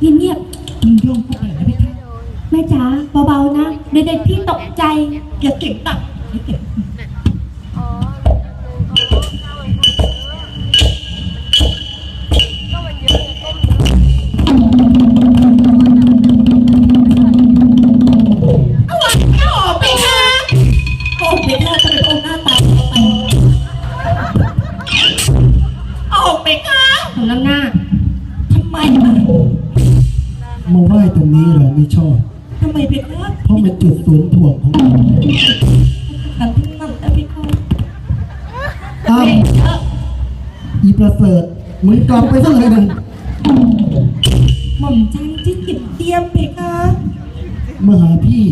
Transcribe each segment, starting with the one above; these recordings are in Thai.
เงียบมึงย่องเข้าไปนะพี่คะๆแม่จ๋าเบาๆนะเดี๋ยวๆพี่ตกใจอย่าเก่งตักอย่าเก่งเอาวะเอาออกไปค่ะโอ้เพคะทำไมพระองค์หน้าตาเข้าไปออกไปคะของน้ำหน้าทำไมล่ะ มาไหว้ตรงนี้เราไม่ชอบ ทำไมเพคะเพราะมันจุดศูนย์ถ่วงของเรากันทั้งนั้นนะเพคะอ้าวอีประเสริฐมึงกลับไปซะเลยนะหม่อมฉันที่กินเตรียมเพคะมาหาพี่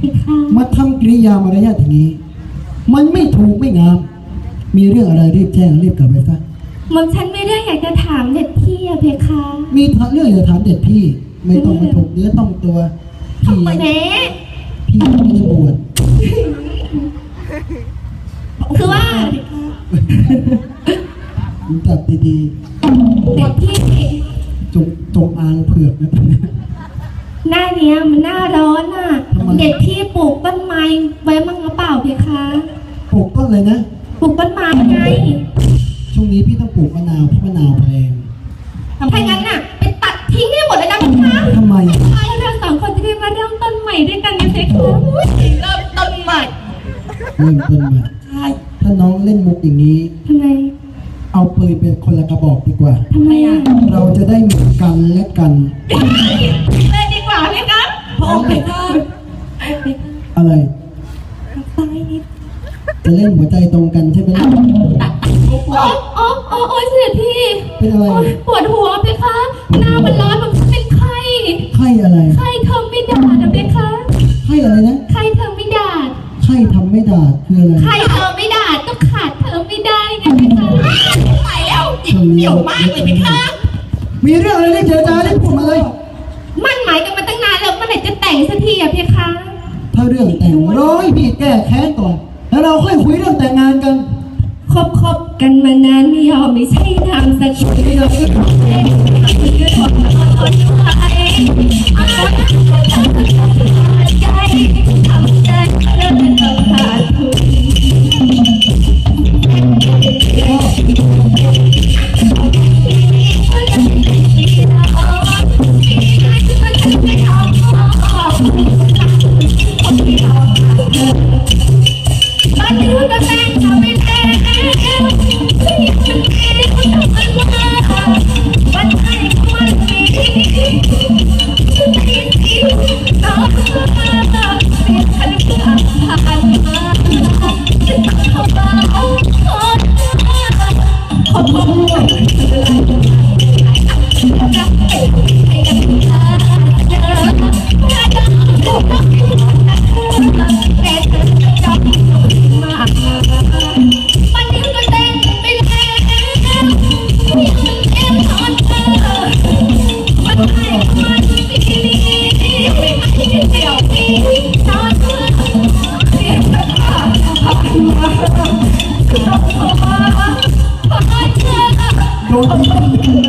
พี่ค่ะมาทำกิริยามารยาทอย่างนี้ มันไม่ถูกไม่งาม มีเรื่องอะไรรีบแจ้งรีบกลับไปซะหม่อมฉันไม่ได้อยากจะถามเด็ดพี่อะเพคะ มีเรื่องอย่าถามเด็ดพี่ ไม่ต้องมาถูกเนื้อต้องตัว พี่ แหมพี่ไม่ได้บวชคือว่ามึงจับดีเด็ดพี่ๆจงจงอางเผือกนะ หน้าเนี้ยมันหน้าร้อนอะ ทำไม เด็ดพี่ปลูกต้นไม้ไว้มั่งหรือเปล่าเพคะปลูกต้นเลยนะ ปลูกต้นไม้ไงช่วงนี้พี่ต้องปลูกมะนาวเพราะมะนาวแพงถ้างั้นน่ะไปตัดทิ้งให้หมดเลยนะเพ คะทำไมใช่เราสองคนจะได้มาเริ่มต้นใหม่ด้วยกันไงเพคะเริ่มต้นใหม่เริ่มต้นใหม่ใช่ถ้าน้องเล่นมุกอย่างนี้ทำไมเอาปืนเป็นคนละกระบอกดีกว่าทำไมอะเราจะได้มีกันและกันเลยดีกว่าเพคะพระองค์เพคะอะไรซ้ายนิดจะเล่นหัวใจตรงกันใช่ไหมล่ะโอ๊ยโอ๊ยโอ๊ยโอ๊ยเสด็จพี่เป็นอะไรโอ๊ยปวดหัวเพคะหน้ามันร้อนมันเป็น ไข้ไข้อะไรไข้เธอไม่ด่านะเพคะไข้อะไรนะไข้เธอไม่ด่าไข้ทำไม่ด่าคืออะไรไข้เธอไม่ด่าก็ขาดเธอไม่ได้ไงเพคะไปแล้วจิตเดี่ยวมากเลยเพคะมีเรื่องอะไรเรียกเจรจาเรียกพูดมาเลย มั่นหมายกันมาตั้งนานแล้วเมื่อไหร่จะแต่งสักทีอะเพคะถ้าเรื่องแต่งร้อยพี่แก้แค้นก่อน แล้วเราค่อยคุยเรื่องแต่งงานกัน คบคบกันมานานไม่ยอมไม่ใช่นามสกุลเดียวเอ๊ะคือทนทนไป Thank you.